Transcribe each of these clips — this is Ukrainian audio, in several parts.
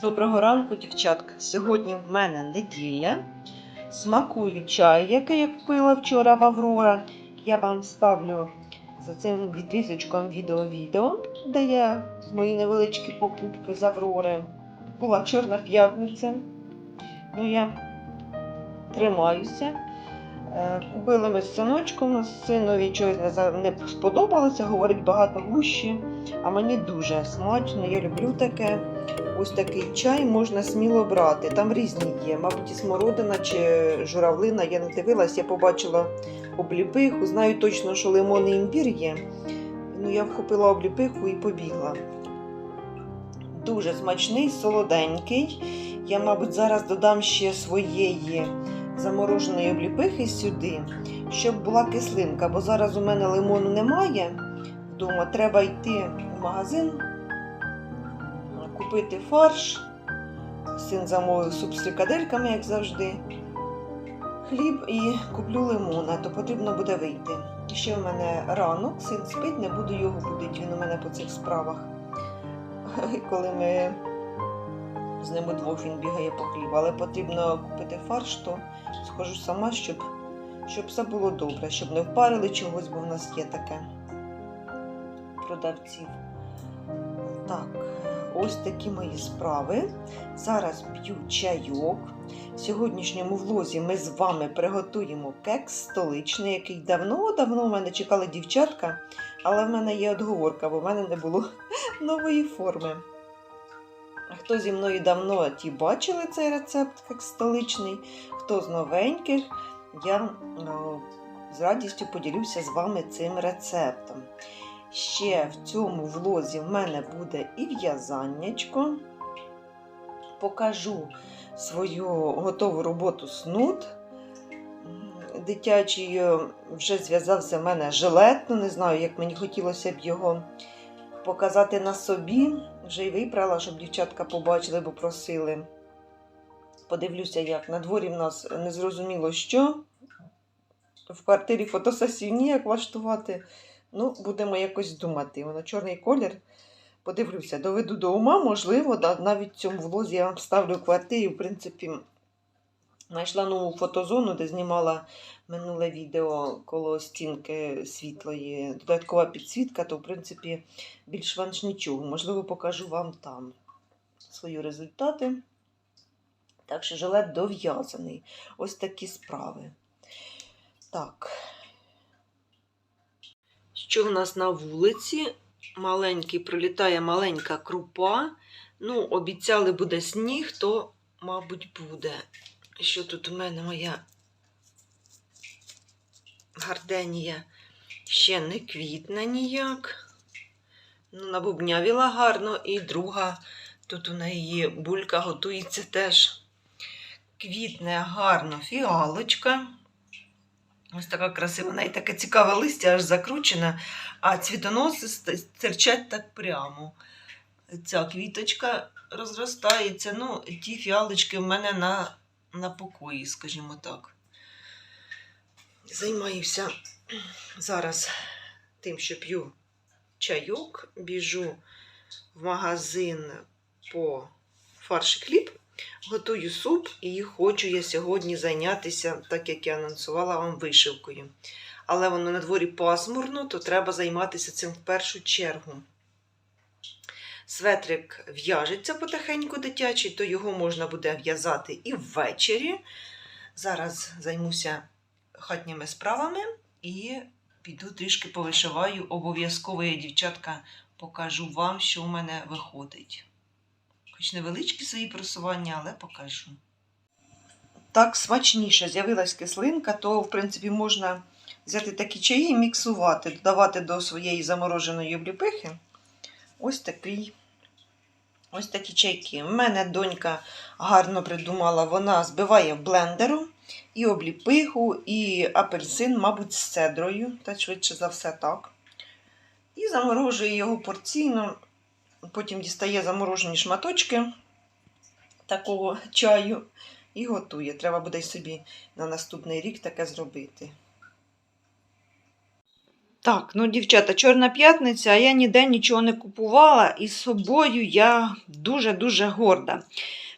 Доброго ранку, дівчатка. Сьогодні в мене неділя. Смакую чай, який я купила вчора в Аврора. Я вам ставлю за цим відрізочком відео-відео, де я мої невеличкі покупки з Аврори. Була чорна п'ятниця. Ну, я тримаюся. Е, Купили ми з синочком, синові чогось не сподобалося, говорить багато гущі, а мені дуже смачно, я люблю таке. Ось такий чай можна сміло брати. Там різні є. Мабуть, і смородина чи журавлина. Я не дивилась, я побачила обліпиху. Знаю точно, що лимон і імбір є. Ну, я вхопила обліпиху і побігла. Дуже смачний, солоденький. Я, мабуть, зараз додам ще своєї замороженої обліпихи сюди, щоб була кислинка, бо зараз у мене лимону немає вдома. Треба йти в магазин купити фарш. Син замовив суп з фрикадельками, як завжди. Хліб і куплю лимона, то потрібно буде вийти. Ще в мене ранок, син спить, не буду його будити, він у мене по цих справах. Коли ми з ним удвох він бігає по хліб, але потрібно купити фарш, то схожу сама, щоб, щоб все було добре, щоб не впарили чогось, бо в нас є таке продавців. Так, ось такі мої справи. Зараз п'ю чайок. В сьогоднішньому влозі ми з вами приготуємо кекс столичний, який давно-давно в мене чекали дівчатка, але в мене є отговорка, бо в мене не було нової форми. Хто зі мною давно, ті бачили цей рецепт кекс столичний, хто з новеньких, я ну, з радістю поділюся з вами цим рецептом. Ще в цьому влозі в мене буде і в'язаннячко. Покажу свою готову роботу снуд. Дитячий вже зв'язався в мене жилет, ну не знаю, як мені хотілося б його показати на собі. Вже й випрала, щоб дівчатка побачили, бо просили. Подивлюся, як. На дворі в нас незрозуміло що. В квартирі фотосесію ніяк влаштувати. Ну, будемо якось думати. Воно чорний колір. Подивлюся, доведу до ума, можливо, навіть в цьому влозі я вам ставлю квартирі. В принципі, знайшла нову фотозону, де знімала минуле відео коло стінки світлої, додаткова підсвітка, то, в принципі, більш-менш нічого. Можливо, покажу вам там свої результати. Так що жилет дов'язаний. Ось такі справи. Так. Що в нас на вулиці? Маленький пролітає маленька крупа. Ну, обіцяли буде сніг, то, мабуть, буде. Що тут у мене моя гарденія ще не квітне ніяк. Ну, набубнявіла гарно, і друга, тут у неї булька готується теж. Квітне гарно фіалочка. Ось така красива, навіть таке цікаве листя, аж закручене, а цвітоноси стирчать так прямо. Ця квіточка розростається. Ну, ті фіалочки в мене на, на покої, скажімо так. Займаюся зараз тим, що п'ю чайок, біжу в магазин по фарш і хліб. Готую суп і хочу я сьогодні зайнятися, так як я анонсувала вам вишивкою. Але воно на дворі пасмурно, то треба займатися цим в першу чергу. Светрик в'яжеться потихеньку дитячий, то його можна буде в'язати і ввечері. Зараз займуся хатніми справами і піду трішки повишиваю. Обов'язково я, дівчатка, покажу вам, що в мене виходить. Хоч невеличкі свої просування, але покажу. Так, смачніше з'явилась кислинка, то, в принципі, можна взяти такі чаї і міксувати, додавати до своєї замороженої обліпихи. Ось такий. Ось такі чайки. У мене донька гарно придумала, вона збиває в блендеру і обліпиху, і апельсин, мабуть, з цедрою, та швидше за все так. І заморожує його порційно. Потім дістає заморожені шматочки такого чаю і готує. Треба буде собі на наступний рік таке зробити. Так, ну, дівчата, Чорна п'ятниця, а я ніде нічого не купувала, і з собою я дуже-дуже горда.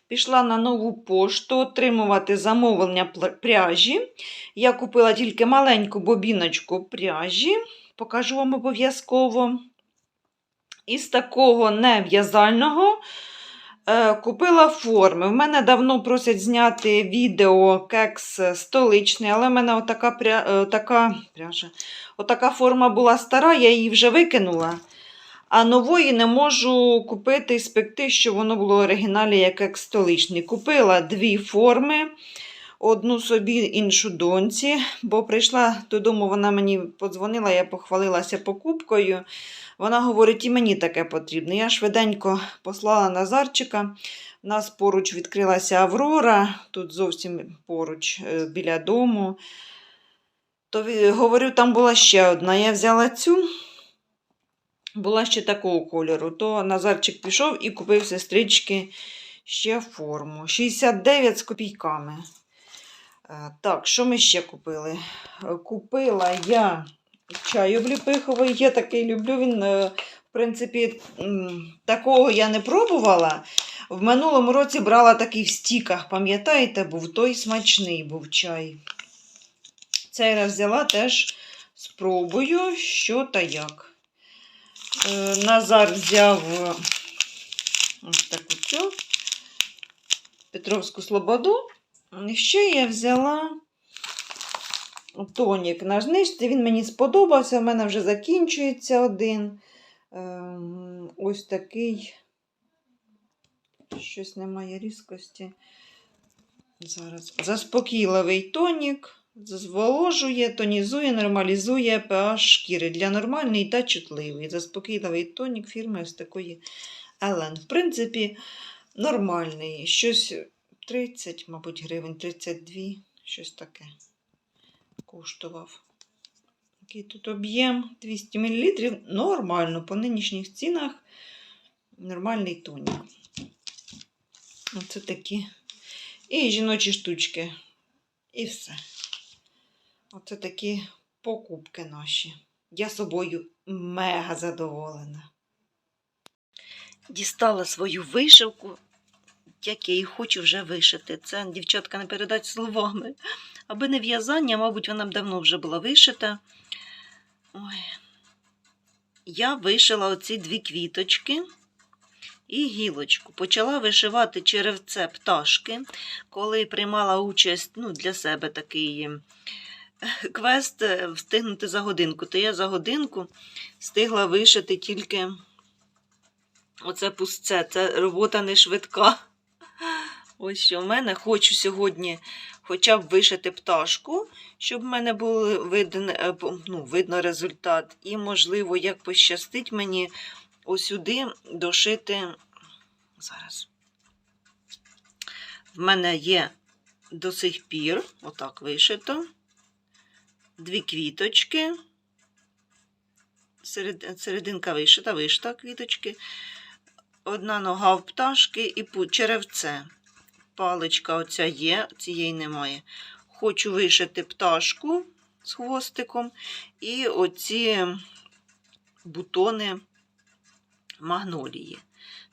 Пішла на нову пошту отримувати замовлення пряжі. Я купила тільки маленьку бобіночку пряжі, покажу вам обов'язково. Із такого нев'язального купила форми. В мене давно просять зняти відео кекс столичний, але в мене отака, пря... отака... така, пряжа, отака форма була стара, я її вже викинула. А нової не можу купити і спекти, щоб воно було оригіналі як кекс столичний. Купила дві форми. Одну собі, іншу доньці, бо прийшла додому, вона мені подзвонила, я похвалилася покупкою. Вона говорить, і мені таке потрібно. Я швиденько послала Назарчика. У нас поруч відкрилася Аврора, тут зовсім поруч е, біля дому. То говорю, там була ще одна. Я взяла цю, була ще такого кольору. То Назарчик пішов і купив сестрички ще форму. 69 з копійками. Е, Так, що ми ще купили? Е, Купила я чай обліпиховий. Я такий люблю. Він, е, в принципі, такого я не пробувала. В минулому році брала такий в стіках, пам'ятаєте, був той смачний був чай. Цей раз взяла теж спробую, що та як. Назар взяв ось таку цю Петровську Слободу. Ще я взяла тонік на знижці. Він мені сподобався. У мене вже закінчується один. Ем, ось такий. Щось немає різкості. Зараз. Заспокійливий тонік. Зволожує, тонізує, нормалізує pH шкіри для нормальної та чутливої. Заспокійливий тонік фірми ось такої Елен. В принципі, нормальний. Щось 30, мабуть, гривень, 32, щось таке коштував. Який тут об'єм 200 мл. Нормально, по нинішніх цінах нормальний тонік. Оце такі. І жіночі штучки. І все. Оце такі покупки наші. Я собою мега задоволена. Дістала свою вишивку, як я її хочу вже вишити. Це дівчатка не передать словами. Аби не в'язання, мабуть, вона б давно вже була вишита. Ой. Я вишила оці дві квіточки і гілочку. Почала вишивати черевце пташки, коли приймала участь ну, для себе такий е, квест е, встигнути за годинку. То я за годинку встигла вишити тільки оце пустце. Це робота не швидка. Ось що в мене хочу сьогодні хоча б вишити пташку, щоб в мене був видно, е, ну, видно результат. І, можливо, як пощастить мені осюди дошити. Зараз. В мене є до сих пір, отак вишито, дві квіточки. Серединка вишита, вишита квіточки. Одна нога в пташки і черевце. Паличка оця є, цієї немає. Хочу вишити пташку з хвостиком і оці бутони магнолії.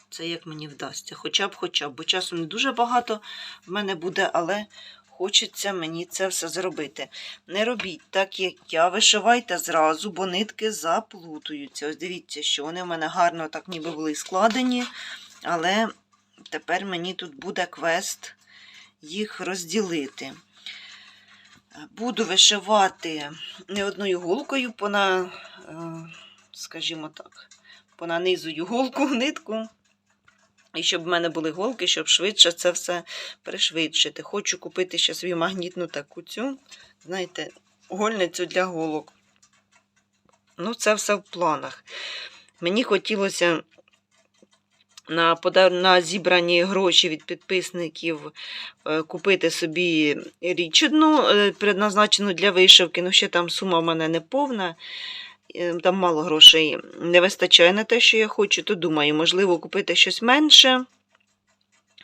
Це як мені вдасться. Хоча б, хоча б, бо часу не дуже багато в мене буде, але хочеться мені це все зробити. Не робіть так, як я. Вишивайте зразу, бо нитки заплутуються. Ось дивіться, що вони в мене гарно так ніби були складені, але тепер мені тут буде квест їх розділити. Буду вишивати не одною голкою, пона, е, скажімо так, понанизую голку нитку. І щоб в мене були голки, щоб швидше це все пришвидшити. Хочу купити ще свою магнітну таку цю, знаєте, гольницю для голок. Ну, це все в планах. Мені хотілося на, на зібрані гроші від підписників е, купити собі річ одну, е, предназначену для вишивки. Ну, ще там сума в мене не повна. Там мало грошей не вистачає на те, що я хочу, то думаю, можливо, купити щось менше.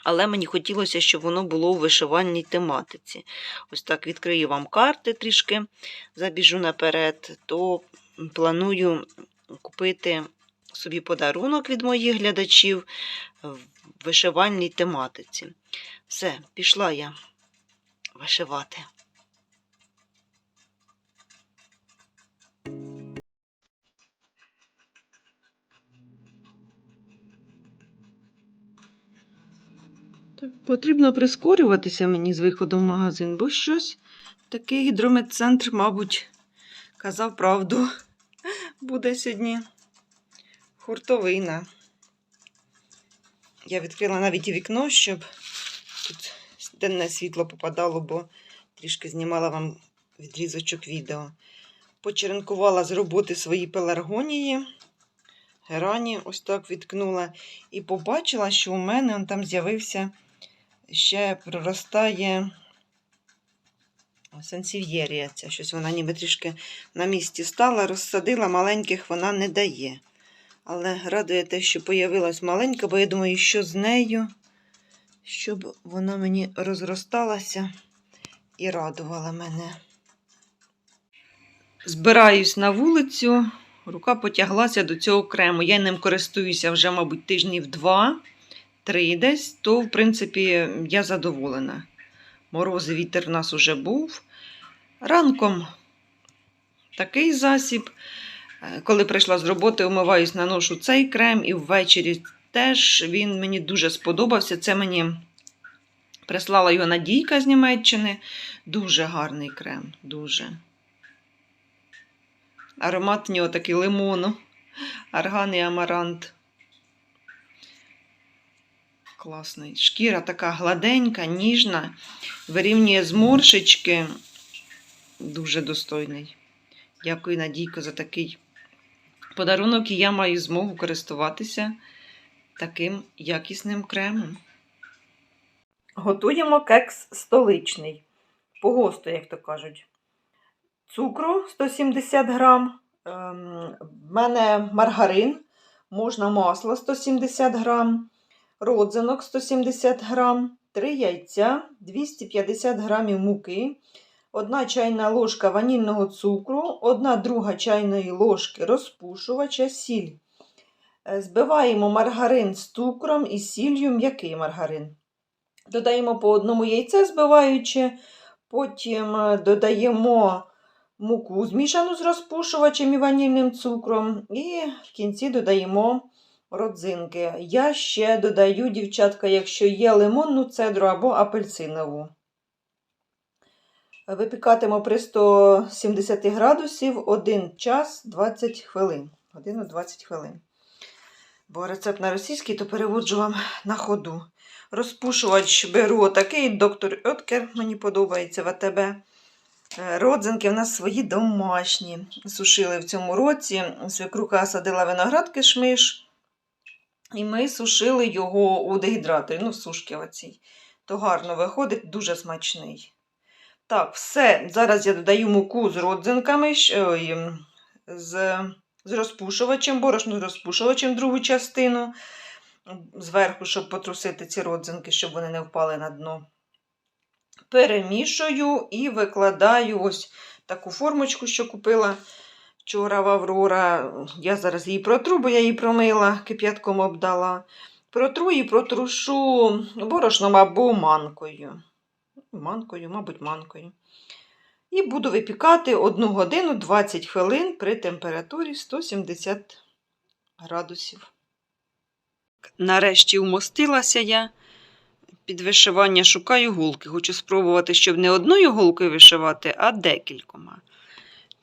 Але мені хотілося, щоб воно було у вишивальній тематиці. Ось так відкрию вам карти трішки, забіжу наперед, то планую купити собі подарунок від моїх глядачів в вишивальній тематиці. Все, пішла я вишивати. Потрібно прискорюватися мені з виходу в магазин, бо щось такий гідрометцентр, мабуть, казав правду. Буде сьогодні хуртовина. Я відкрила навіть і вікно, щоб тут денне світло попадало, бо трішки знімала вам відрізочок відео. Почеренкувала з роботи свої пеларгонії. Герані ось так відкнула. І побачила, що у мене он там з'явився ще проростає сансів'єрія. Ця щось вона ніби трішки на місці стала, розсадила, маленьких вона не дає. Але радує те, що появилась маленька, бо я думаю, що з нею, щоб вона мені розросталася і радувала мене. Збираюсь на вулицю, рука потяглася до цього крему. Я ним користуюся вже, мабуть, тижнів два, три десь, то, в принципі, я задоволена. Морози, вітер у нас уже був. Ранком такий засіб. Коли прийшла з роботи, умиваюсь, наношу цей крем, і ввечері теж він мені дуже сподобався. Це мені прислала його Надійка з Німеччини. Дуже гарний крем, дуже. Аромат в нього такий лимону, арган і амарант. Класний. Шкіра така гладенька, ніжна, вирівнює зморшечки. Дуже достойний. Дякую, Надійко, за такий подарунок, і я маю змогу користуватися таким якісним кремом. Готуємо кекс столичний. По госту, як то кажуть. Цукру 170 грам. Ем, В мене маргарин, можна масло 170 грам, родзинок 170 грам, 3 яйця, 250 грамів муки, 1 чайна ложка ванільного цукру, 1 друга чайної ложки розпушувача, сіль. Е, Збиваємо маргарин з цукром і сіллю м'який маргарин. Додаємо по одному яйце, збиваючи, потім е, додаємо муку змішану з розпушувачем і ванільним цукром, і в кінці додаємо родзинки. Я ще додаю, дівчатка, якщо є лимонну цедру або апельсинову. Випікатиму при 170 градусів 1 час 20 хвилин. Годину 20 хвилин. Бо рецепт на російський, то переводжу вам на ходу. Розпушувач беру такий доктор Откер, мені подобається в АТБ. Е, Родзинки в нас свої домашні. Сушили в цьому році. Свекруха садила виноград кишмиш. І ми сушили його у дегідраторі, ну, в сушки оцій. То гарно виходить, дуже смачний. Так, все. Зараз я додаю муку з родзинками, ой, з, з розпушувачем, борошно з розпушувачем другу частину. Зверху, щоб потрусити ці родзинки, щоб вони не впали на дно перемішую і викладаю ось таку формочку, що купила вчора в Аврора. Я зараз її протру, бо я її промила, кип'ятком обдала. Протру і протрушу борошном або манкою. Манкою, мабуть, манкою. І буду випікати 1 годину 20 хвилин при температурі 170 градусів. Нарешті вмостилася я під вишивання шукаю голки. Хочу спробувати, щоб не одною голкою вишивати, а декількома.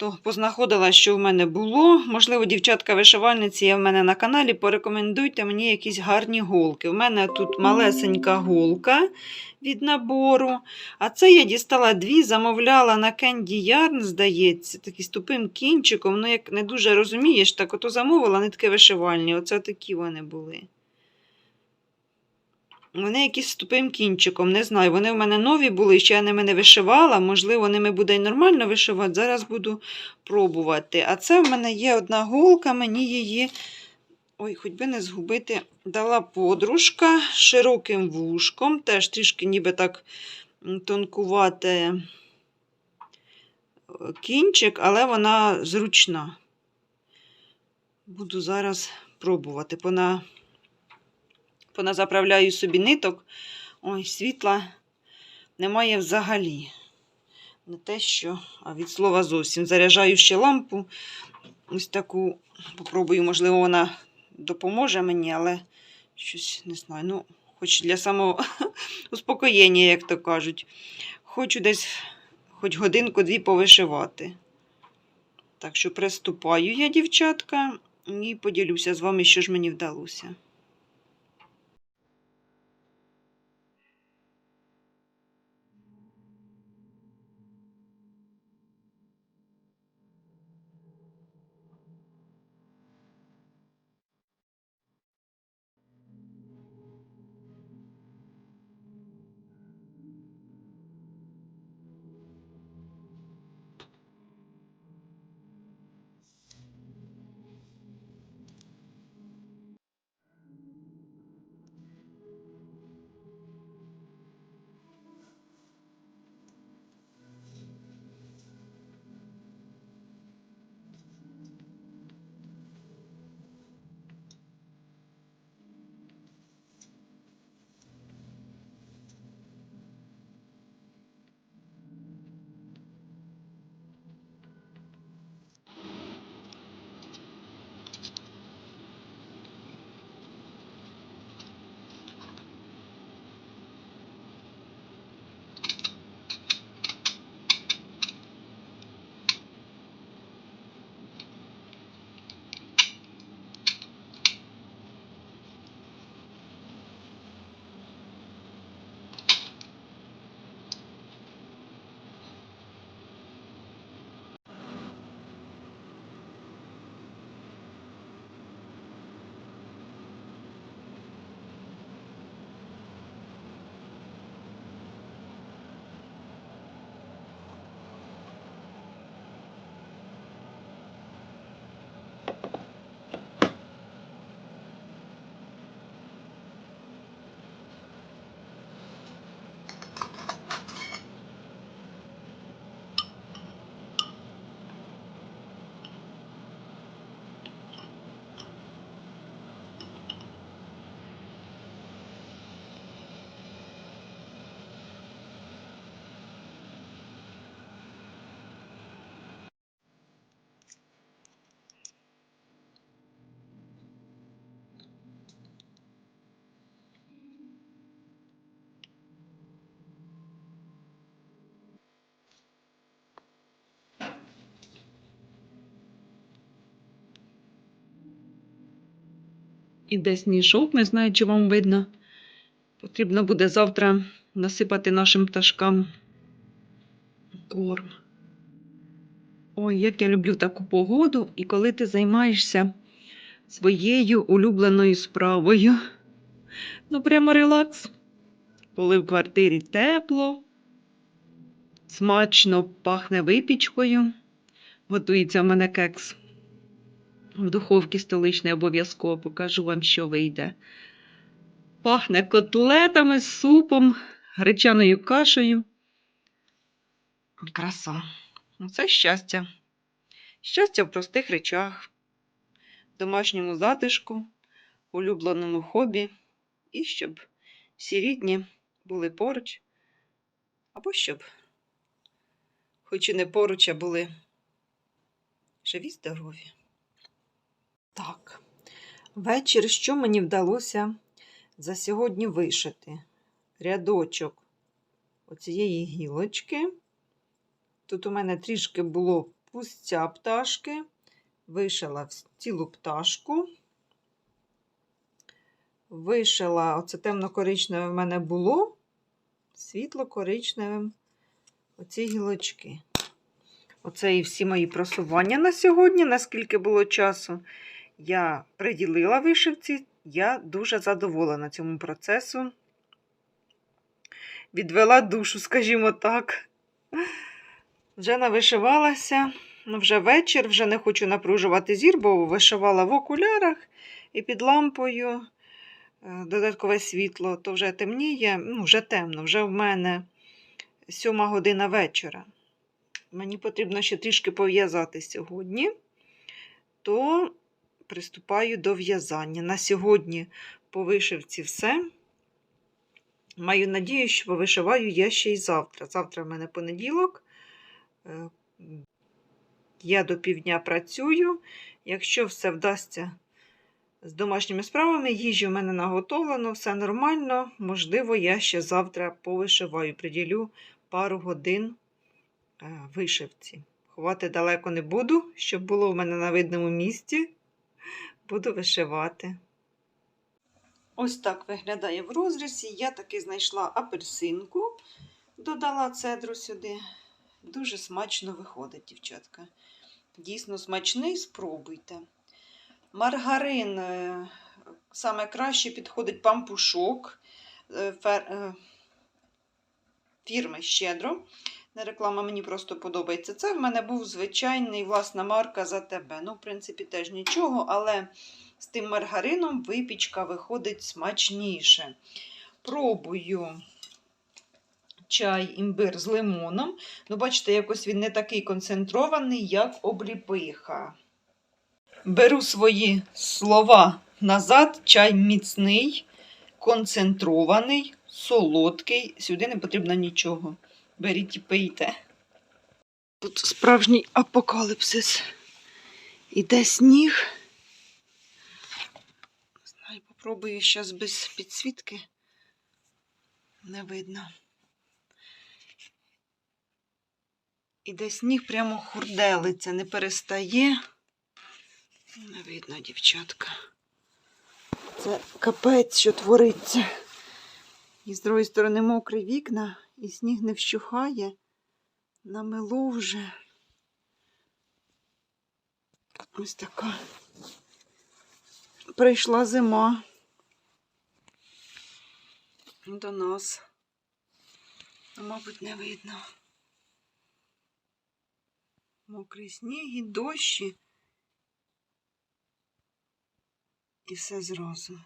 То познаходила, що в мене було. Можливо, дівчатка-вишивальниці є в мене на каналі. Порекомендуйте мені якісь гарні голки. У мене тут малесенька голка від набору. А це я дістала дві, замовляла на Candy Yarn, здається, такі з тупим кінчиком. Ну, як не дуже розумієш, так ото замовила нитки вишивальні. Оце такі вони були. Вони якісь з тупим кінчиком, не знаю. Вони в мене нові були, ще я ними не вишивала. Можливо, ними буде й нормально вишивати. Зараз буду пробувати. А це в мене є одна голка, мені її, ой, хоч би не згубити, дала подружка широким вушком. Теж трішки ніби так м, тонкувате е, кінчик, але вона зручна. Буду зараз пробувати. Пона... Поназаправляю собі ниток. Ой, світла немає взагалі. Не те, що, а від слова зовсім. Заряджаю ще лампу. Ось таку. Попробую, можливо, вона допоможе мені, але щось не знаю. Ну, хоч для самого успокоєння, як то кажуть. Хочу десь хоч годинку-дві повишивати. Так що приступаю я, дівчатка, і поділюся з вами, що ж мені вдалося. І десь мішок, не знаю, чи вам видно. Потрібно буде завтра насипати нашим пташкам корм. Ой, як я люблю таку погоду, і коли ти займаєшся своєю улюбленою справою. Ну, прямо релакс. Коли в квартирі тепло, смачно пахне випічкою. Готується в мене кекс. В духовці столичний обов'язково покажу вам, що вийде. Пахне котлетами, супом, гречаною кашею. Краса. Ну, Це щастя. Щастя в простих речах, домашньому затишку, улюбленому хобі, і щоб всі рідні були поруч, або щоб, хоч і не поруч, а були живі, здорові. Так, вечір, що мені вдалося за сьогодні вишити? Рядочок оцієї гілочки. Тут у мене трішки було пустя пташки. Вишила цілу пташку. Вишила, оце темно-коричневе в мене було, світло-коричневим оці гілочки. Оце і всі мої просування на сьогодні, наскільки було часу. Я приділила вишивці, я дуже задоволена цьому процесу. Відвела душу, скажімо так. Вже навишивалася, ну вже вечір, вже не хочу напружувати зір, бо вишивала в окулярах і під лампою е, додаткове світло, то вже темніє, ну, вже темно, вже в мене сьома година вечора. Мені потрібно ще трішки пов'язати сьогодні, то приступаю до в'язання. На сьогодні по вишивці все. Маю надію, що повишиваю я ще й завтра. Завтра в мене понеділок. Е, Я до півдня працюю. Якщо все вдасться з домашніми справами, їжі в мене наготовлено, все нормально. Можливо, я ще завтра повишиваю, приділю пару годин е, вишивці. Ховати далеко не буду, щоб було в мене на видному місці. Буду вишивати. Ось так виглядає в розрізі. Я таки знайшла апельсинку, додала цедру сюди. Дуже смачно виходить, дівчатка. Дійсно смачний, спробуйте. Маргарин е, саме краще підходить пампушок е, е, фірми Щедро. Не реклама мені просто подобається. Це в мене був звичайний власна марка за тебе. Ну, в принципі, теж нічого, але з тим маргарином випічка виходить смачніше. Пробую чай імбир з лимоном. Ну, бачите, якось він не такий концентрований, як обліпиха. Беру свої слова назад. Чай міцний, концентрований, солодкий. Сюди не потрібно нічого. Беріть і пийте. Тут справжній апокаліпсис. Іде сніг. Не знаю, попробую зараз без підсвітки. Не видно. Іде сніг прямо хурделиться, не перестає. Не видно, дівчатка. Це капець, що твориться. І з другої сторони мокрі вікна, і сніг не вщухає. Намело вже. Ось така. Прийшла зима. До нас. Ну, Мабуть, не видно. Мокрий сніг і дощі. І все зразу.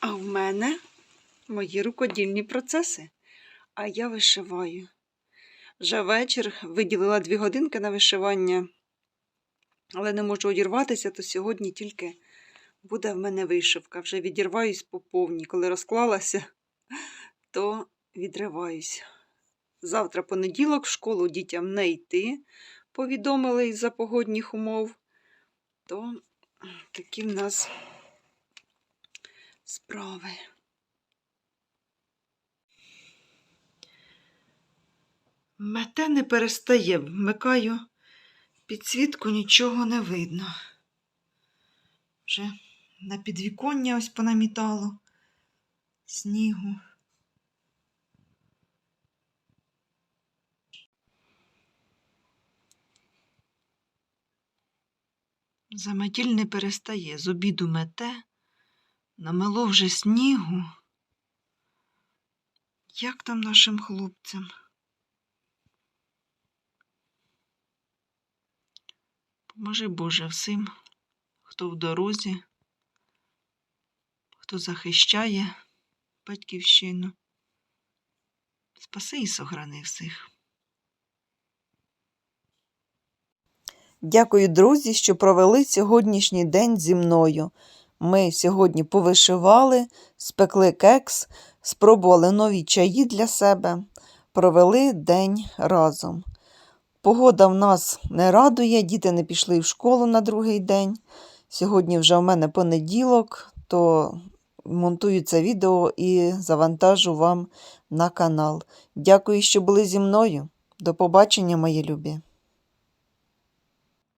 А в мене мої рукодільні процеси. А я вишиваю. Вже вечір виділила дві годинки на вишивання, але не можу одірватися, то сьогодні тільки буде в мене вишивка. Вже відірваюсь по повній. Коли розклалася, то відриваюсь. Завтра понеділок в школу дітям не йти, повідомили із-за погодних умов. То такі в нас справи. Мете не перестає, вмикаю підсвітку, нічого не видно. Вже на підвіконня ось понамітало снігу. Заметіль не перестає, з обіду мете, намело вже снігу. Як там нашим хлопцям? Поможи Боже всім, хто в дорозі, хто захищає батьківщину. Спаси і сохрани всіх. Дякую, друзі, що провели сьогоднішній день зі мною. Ми сьогодні повишивали, спекли кекс, спробували нові чаї для себе, провели день разом. Погода в нас не радує, діти не пішли в школу на другий день. Сьогодні вже в мене понеділок, то монтую це відео і завантажу вам на канал. Дякую, що були зі мною. До побачення, мої любі!